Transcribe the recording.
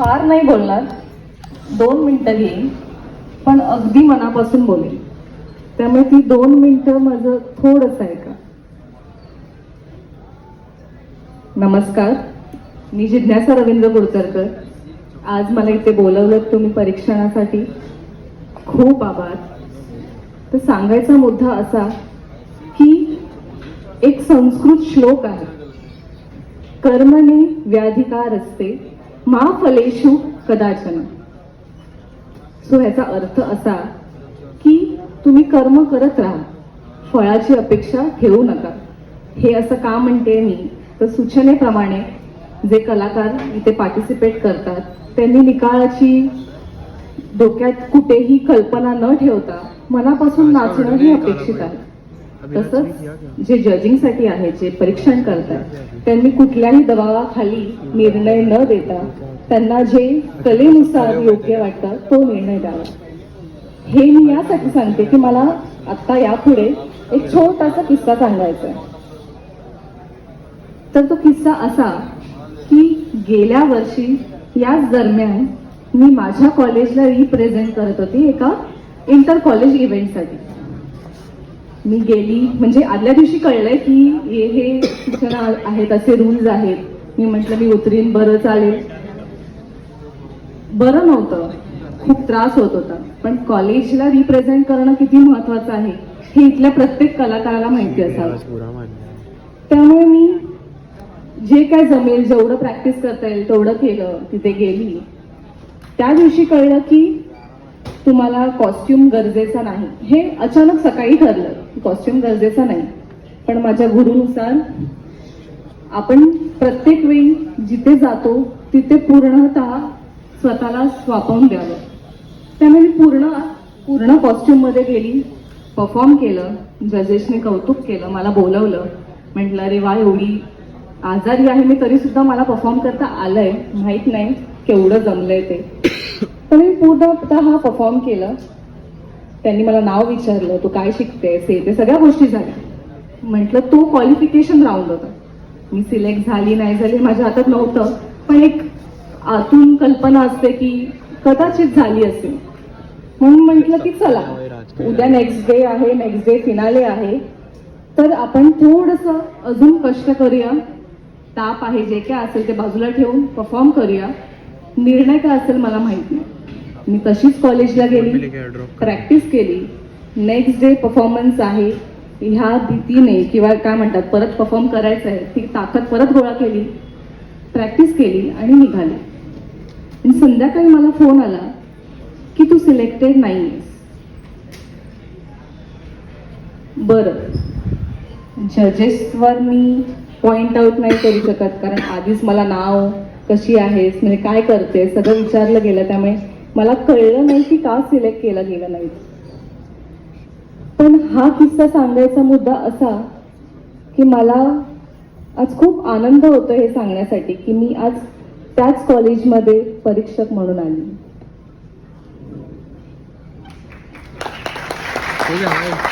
फार नाही बोलणार. दोन मिनटं घेईन. पण अगदी मनापासून बोलेन. त्यामुळे ती दोन मिनटं माझं थोडंसं आहे का? नमस्कार. मी जिज्ञासा रवींद्र कुडतरकर आज मला इथे बोलवलं तुम्ही परीक्षणासाठी. खूप आभार. तर सांगायचा मुद्दा असा की एक संस्कृत श्लोक आहे. कर्मने व्याधिकार असते. मा फलेशु कदाचन. सो ह्याचा अर्थ असा की तुम्ही कर्म करत राहा. फळाची अपेक्षा ठेवू नका. हे असं का म्हणते मी? तर सूचनेप्रमाणे जे कलाकार इथे पार्टिसिपेट करतात त्यांनी निकालाची डोक्यात कुठेही कल्पना न ठेवता मनापासून नाचणं हे अपेक्षित आहे. तसंच जे जजिंगसाठी आहे जे परीक्षण करतात त्यांनी कुठल्याही दबावाखाली निर्णय न देता त्यांना जे कलेनुसार योग्य वाटतं तो निर्णय द्यावा. हे मी यासाठी सांगते की मला आता यापुढे एक छोटासा किस्सा सांगायचा तर तो किस्सा असा की गेल्या वर्षी याच दरम्यान मी माझ्या कॉलेजला रिप्रेझेंट करत होती एका इंटर कॉलेज इव्हेंटसाठी मी गेली म्हणजे आदल्या दिवशी कळलंय की हे हे सूचना आहेत असे रूल्स आहेत. मी म्हटलं मी उतरीन बरं चालेल. बरं नव्हतं. खूप त्रास होत होता. पण कॉलेजला रिप्रेझेंट करणं किती महत्वाचं आहे हे इथल्या प्रत्येक कलाकाराला माहिती असावं. त्यामुळे मी जे काय जमेल जेवढं प्रॅक्टिस करता येईल तेवढं केलं तिथे गेली. त्या दिवशी कळलं की तुम्हाला कॉस्ट्युम गरजेचा नाही. हे अचानक सकाळी ठरलं. कॉस्ट्युम गरजेचा नाही. पण माझ्या गुरुनुसार आपण प्रत्येक वेळी जिथे जातो तिथे पूर्णतः स्वतःला स्वापवून द्यावं. त्यामुळे मी पूर्ण पूर्ण कॉस्ट्युममध्ये गेली परफॉर्म केलं जजेसने कौतुक केलं मला बोलवलं. म्हटलं अरे वा एवढी आजारी आहे मी तरी सुद्धा मला परफॉर्म करता आलंय. माहीत नाही केवढं जमलंय ते. तर मी पूर्णतः हा परफॉर्म केलं. त्यांनी मला नाव विचारलं तू काय शिकतेस? हे ते सगळ्या गोष्टी झाल्या. म्हटलं तो क्वालिफिकेशन राऊंड होता. मी सिलेक्ट झाली नाही झाली माझ्या हातात नव्हतं. पण एक आतून कल्पना असते की कदाचित झाली असेल. म्हणून म्हटलं की चला उद्या नेक्स्ट डे आहे नेक्स्ट डे फिनाले आहे. तर आपण थोडस अजून कष्ट करूया. ताप आहे जे काय असेल ते बाजूला ठेवून परफॉर्म करूया. निर्णय काय असेल मला माहीत नाही. मी तशीच कॉलेजला गेली प्रॅक्टिस केली. नेक्स्ट डे परफॉर्मन्स आहे. ह्या भीतीने किंवा काय म्हणतात परत परफॉर्म करायचं आहे ती ताकद परत गोळा केली प्रॅक्टिस केली आणि निघाली. आणि संध्याकाळी मला फोन आला की तू सिलेक्टेड नाहीयेस. बरं. जजेसवर मी पॉइंट आउट नाही करू शकत कारण आधीच मला नाव कशी आहेस म्हणजे काय करते सगळं विचारलं गेलं त्यामुळे मला कळलं नाही की का सिलेक्ट केलं गेलं नाही. पण हा किस्सा सांगायचा मुद्दा असा की मला आज खूप आनंद होतो हे सांगण्यासाठी की मी आज त्याच कॉलेजमध्ये परीक्षक म्हणून आली. हो, हो.